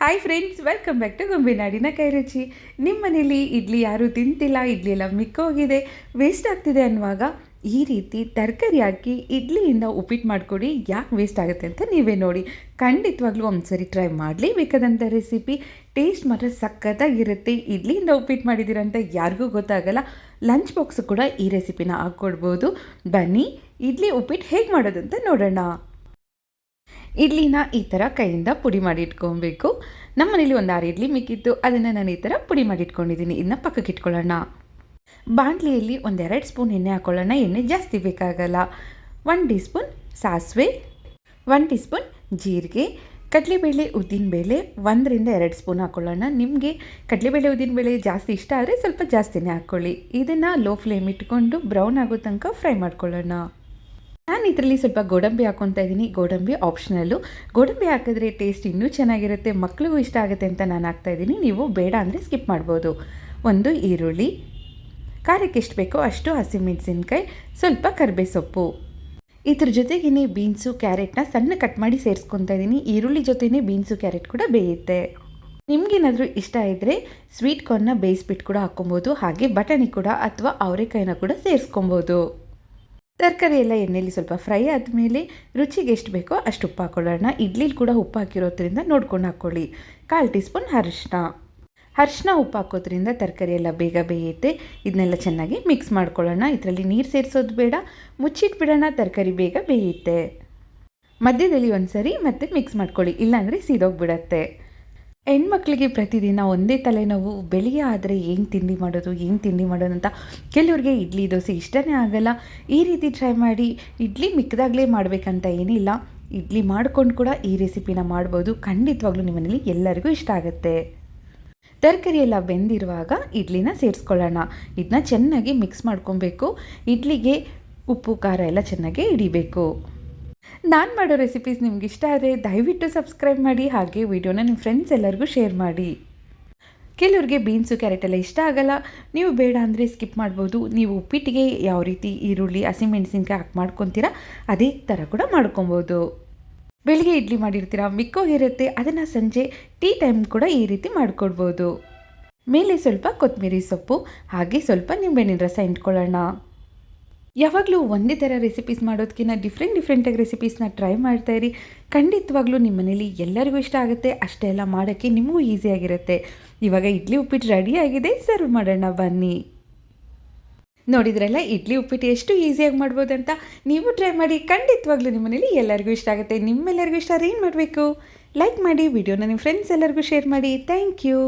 Hi friends welcome back to ಗೊಂಬೆನಾಡಿನ ಕೈರುಚಿ ನಿಮ್ಮ ಮನೇಲಿ ಇಡ್ಲಿ ಯಾರೂ ತಿಂತಿಲ್ಲ ಇಡ್ಲಿ ಎಲ್ಲ ಮಿಕ್ಕೋಗಿದೆ ವೇಸ್ಟ್ ಆಗ್ತಿದೆ ಅನ್ನುವಾಗ ಈ ರೀತಿ ತರಕಾರಿ ಹಾಕಿ ಇಡ್ಲಿಯಿಂದ ಉಪ್ಪಿಟ್ಟು ಮಾಡಿಕೊಡಿ ಯಾಕೆ ವೇಸ್ಟ್ ಆಗುತ್ತೆ ಅಂತ ನೀವೇ ನೋಡಿ ಖಂಡಿತವಾಗ್ಲೂ ಒಂದ್ಸರಿ ಟ್ರೈ ಮಾಡಲಿ ಬೇಕಾದಂಥ ರೆಸಿಪಿ ಟೇಸ್ಟ್ ಮಾತ್ರ ಸಖತ್ತಾಗಿರುತ್ತೆ ಇಡ್ಲಿಯಿಂದ ಉಪ್ಪಿಟ್ಟು ಮಾಡಿದ್ದೀರಂತ ಯಾರಿಗೂ ಗೊತ್ತಾಗಲ್ಲ ಲಂಚ್ ಬಾಕ್ಸ್ ಕೂಡ ಈ ರೆಸಿಪಿನ ಹಾಕ್ಕೊಡ್ಬೋದು ಬನ್ನಿ ಇಡ್ಲಿ ಉಪ್ಪಿಟ್ಟು ಹೇಗೆ ಮಾಡೋದಂತ ನೋಡೋಣ ಇಡ್ಲಿನ ಈ ಥರ ಕೈಯಿಂದ ಪುಡಿ ಮಾಡಿ ಇಟ್ಕೊಬೇಕು. ನಮ್ಮ ಮನೇಲಿ ಒಂದು ಆರು ಇಡ್ಲಿ ಮಿಕ್ಕಿತ್ತು, ಅದನ್ನು ನಾನು ಈ ಥರ ಪುಡಿ ಮಾಡಿ ಇಟ್ಕೊಂಡಿದ್ದೀನಿ ಇದನ್ನ ಪಕ್ಕಕ್ಕೆ ಇಟ್ಕೊಳ್ಳೋಣ. ಬಾಣಲಿಯಲ್ಲಿ ಒಂದೆರಡು ಸ್ಪೂನ್ ಎಣ್ಣೆ ಹಾಕೊಳ್ಳೋಣ. ಎಣ್ಣೆ ಜಾಸ್ತಿ ಬೇಕಾಗಲ್ಲ. ಒನ್ ಟೀ ಸ್ಪೂನ್ ಸಾಸಿವೆ ಒನ್ ಟೀ ಸ್ಪೂನ್ ಜೀರಿಗೆ, ಕಡಲೆಬೇಳೆ ಉದ್ದಿನಬೇಳೆ ಒಂದರಿಂದ ಎರಡು ಸ್ಪೂನ್ ಹಾಕ್ಕೊಳ್ಳೋಣ ನಿಮಗೆ ಕಡಲೆಬೇಳೆ ಉದ್ದಿನಬೇಳೆ ಜಾಸ್ತಿ ಇಷ್ಟ ಆದರೆ ಸ್ವಲ್ಪ ಜಾಸ್ತಿನೇ ಹಾಕ್ಕೊಳ್ಳಿ ಇದನ್ನು ಲೋ ಫ್ಲೇಮ್ ಇಟ್ಕೊಂಡು ಬ್ರೌನ್ ಆಗೋ ತನಕ ಫ್ರೈ ಮಾಡ್ಕೊಳ್ಳೋಣ. ನಾನು ಇದರಲ್ಲಿ ಸ್ವಲ್ಪ ಗೋಡಂಬಿ ಹಾಕೊತಾ ಇದ್ದೀನಿ. ಗೋಡಂಬಿ ಆಪ್ಷನಲ್ಲು ಗೋಡಂಬಿ ಹಾಕಿದ್ರೆ ಟೇಸ್ಟ್ ಇನ್ನೂ ಚೆನ್ನಾಗಿರುತ್ತೆ ಮಕ್ಕಳಿಗೂ ಇಷ್ಟ ಆಗುತ್ತೆ ಅಂತ ನಾನು ಹಾಕ್ತಾ ಇದ್ದೀನಿ. ನೀವು ಬೇಡ ಅಂದರೆ ಸ್ಕಿಪ್ ಮಾಡ್ಬೋದು. ಒಂದು ಈರುಳ್ಳಿ. ಖಾರಕ್ಕೆ ಎಷ್ಟು ಬೇಕೋ ಅಷ್ಟು ಹಸಿಮೆಣಸಿನ್ಕಾಯಿ, ಸ್ವಲ್ಪ ಕರಿಬೇ ಸೊಪ್ಪು ಇದ್ರ ಜೊತೆಗೇ ಬೀನ್ಸು, ಕ್ಯಾರೆಟ್ನ ಸಣ್ಣ ಕಟ್ ಮಾಡಿ ಸೇರಿಸ್ಕೊತಾ ಇದ್ದೀನಿ. ಈರುಳ್ಳಿ ಜೊತೆನೇ ಬೀನ್ಸು, ಕ್ಯಾರೆಟ್ ಕೂಡ ಬೇಯುತ್ತೆ. ನಿಮಗೇನಾದರೂ ಇಷ್ಟ ಇದ್ದರೆ ಸ್ವೀಟ್ ಕಾರ್ನ್ನ ಬೇಯಿಸ್ಬಿಟ್ಟು ಕೂಡ ಹಾಕ್ಕೊಬೋದು. ಹಾಗೆ ಬಟಾಣಿ ಕೂಡ ಅಥವಾ ಅವರೆಕಾಯಿನ ಕೂಡ ಸೇರಿಸ್ಕೊಬೋದು. ತರಕಾರಿ ಎಲ್ಲ ಎಣ್ಣೆಯಲ್ಲಿ ಸ್ವಲ್ಪ ಫ್ರೈ ಆದಮೇಲೆ ರುಚಿಗೆ ಎಷ್ಟು ಬೇಕೋ ಅಷ್ಟು ಉಪ್ಪು ಹಾಕ್ಕೊಳ್ಳೋಣ ಇಡ್ಲಿಲಿ ಕೂಡ ಉಪ್ಪು ಹಾಕಿರೋದ್ರಿಂದ ನೋಡ್ಕೊಂಡು ಹಾಕ್ಕೊಳ್ಳಿ. ಕಾಲು ಟೀ ಸ್ಪೂನ್ ಅರಿಶಿನ ಅರಿಶಿನ ಉಪ್ಪು ಹಾಕೋದ್ರಿಂದ ತರಕಾರಿ ಎಲ್ಲ ಬೇಗ ಬೇಯುತ್ತೆ. ಇದನ್ನೆಲ್ಲ ಚೆನ್ನಾಗಿ ಮಿಕ್ಸ್ ಮಾಡ್ಕೊಳ್ಳೋಣ. ಇದರಲ್ಲಿ ನೀರು ಸೇರಿಸೋದು ಬೇಡ. ಮುಚ್ಚಿಟ್ಬಿಡೋಣ, ತರಕಾರಿ ಬೇಗ ಬೇಯುತ್ತೆ. ಮಧ್ಯದಲ್ಲಿ ಒಂದು ಸರಿ ಮತ್ತೆ ಮಿಕ್ಸ್ ಮಾಡ್ಕೊಳ್ಳಿ. ಇಲ್ಲಾಂದರೆ ಸೀದೋಗ್ಬಿಡತ್ತೆ. ಹೆಣ್ಮಕ್ಳಿಗೆ ಪ್ರತಿದಿನ ಒಂದೇ ತಲೆನೋವು, ಬೆಳಿಗ್ಗೆ ಆದರೆ ಏನು ತಿಂಡಿ ಮಾಡೋದು, ಏನು ತಿಂಡಿ ಮಾಡೋದು ಅಂತ ಕೆಲವ್ರಿಗೆ ಇಡ್ಲಿ, ದೋಸೆ ಇಷ್ಟನೇ ಆಗಲ್ಲ. ಈ ರೀತಿ ಟ್ರೈ ಮಾಡಿ ಇಡ್ಲಿ ಮಿಕ್ಕದಾಗಲೇ ಮಾಡಬೇಕಂತ ಏನಿಲ್ಲ. ಇಡ್ಲಿ ಮಾಡ್ಕೊಂಡು ಕೂಡ ಈ ರೆಸಿಪಿನ ಮಾಡ್ಬೋದು. ಖಂಡಿತವಾಗ್ಲೂ ನಿಮ್ಮನೇಲಿ ಎಲ್ಲರಿಗೂ ಇಷ್ಟ ಆಗುತ್ತೆ. ತರಕಾರಿ ಎಲ್ಲ ಬೆಂದಿರುವಾಗ ಇಡ್ಲಿನ ಸೇರಿಸ್ಕೊಳ್ಳೋಣ. ಇದನ್ನ ಚೆನ್ನಾಗಿ ಮಿಕ್ಸ್ ಮಾಡ್ಕೊಬೇಕು. ಇಡ್ಲಿಗೆ ಉಪ್ಪು, ಖಾರ ಎಲ್ಲ ಚೆನ್ನಾಗಿ ಹಿಡಿಬೇಕು. ನಾನು ಮಾಡೋ ರೆಸಿಪೀಸ್ ನಿಮ್ಗೆ ಇಷ್ಟ ಆದರೆ ದಯವಿಟ್ಟು ಸಬ್ಸ್ಕ್ರೈಬ್ ಮಾಡಿ ಹಾಗೆ ವಿಡಿಯೋನ ನಿಮ್ಮ ಫ್ರೆಂಡ್ಸ್ ಎಲ್ಲರಿಗೂ ಶೇರ್ ಮಾಡಿ. ಕೆಲವ್ರಿಗೆ ಬೀನ್ಸು ಕ್ಯಾರೆಟ್ ಎಲ್ಲ ಇಷ್ಟ ಆಗಲ್ಲ. ನೀವು ಬೇಡ ಅಂದರೆ ಸ್ಕಿಪ್ ಮಾಡ್ಬೋದು. ನೀವು ಉಪ್ಪಿಟ್ಟಿಗೆ ಯಾವ ರೀತಿ ಈರುಳ್ಳಿ ಹಸಿಮೆಣಸಿನ್ಕಾಯಿ ಹಾಕಿ ಮಾಡ್ಕೊತೀರಾ, ಅದೇ ಥರ ಕೂಡ ಮಾಡ್ಕೊಬೋದು. ಬೆಳಿಗ್ಗೆ ಇಡ್ಲಿ ಮಾಡಿರ್ತೀರ ಮಿಕ್ಕೋಗಿರುತ್ತೆ ಅದನ್ನು ಸಂಜೆ ಟೀ ಟೈಮ್ ಕೂಡ ಈ ರೀತಿ ಮಾಡಿಕೊಡ್ಬೋದು. ಮೇಲೆ ಸ್ವಲ್ಪ ಕೊತ್ತಂಬರಿ ಸೊಪ್ಪು, ಹಾಗೆ ಸ್ವಲ್ಪ ನಿಂಬೆಹಣ್ಣಿನ ರಸ ಇಟ್ಕೊಳ್ಳೋಣ. ಯಾವಾಗಲೂ ಒಂದೇ ಥರ ರೆಸಿಪೀಸ್ ಮಾಡೋದಕ್ಕಿಂತ ಡಿಫ್ರೆಂಟ್ ಡಿಫ್ರೆಂಟಾಗಿ ರೆಸಿಪೀಸ್ನ ಟ್ರೈ ಮಾಡ್ತಾಯಿರಿ ಖಂಡಿತವಾಗ್ಲೂ ನಿಮ್ಮ ಮನೇಲಿ ಎಲ್ಲರಿಗೂ ಇಷ್ಟ ಆಗುತ್ತೆ. ಅಷ್ಟೇ ಎಲ್ಲ ಮಾಡೋಕ್ಕೆ ನಿಮಗೂ ಈಸಿಯಾಗಿರುತ್ತೆ ಇವಾಗ ಇಡ್ಲಿ ಉಪ್ಪಿಟ್ಟು ರೆಡಿಯಾಗಿದೆ ಸರ್ವ್ ಮಾಡೋಣ, ಬನ್ನಿ. ನೋಡಿದ್ರಲ್ಲ, ಇಡ್ಲಿ ಉಪ್ಪಿಟ್ಟು ಎಷ್ಟು ಈಸಿಯಾಗಿ ಮಾಡ್ಬೋದು ಅಂತ ನೀವು ಟ್ರೈ ಮಾಡಿ, ಖಂಡಿತವಾಗ್ಲೂ ನಿಮ್ಮ ಮನೇಲಿ ಎಲ್ಲರಿಗೂ ಇಷ್ಟ ಆಗುತ್ತೆ. ನಿಮ್ಮೆಲ್ಲರಿಗೂ ಇಷ್ಟ ಏನು ಮಾಡಬೇಕು? ಲೈಕ್ ಮಾಡಿ, ವಿಡಿಯೋನ ನಿಮ್ಮ ಫ್ರೆಂಡ್ಸ್ ಎಲ್ಲರಿಗೂ ಶೇರ್ ಮಾಡಿ. Thank you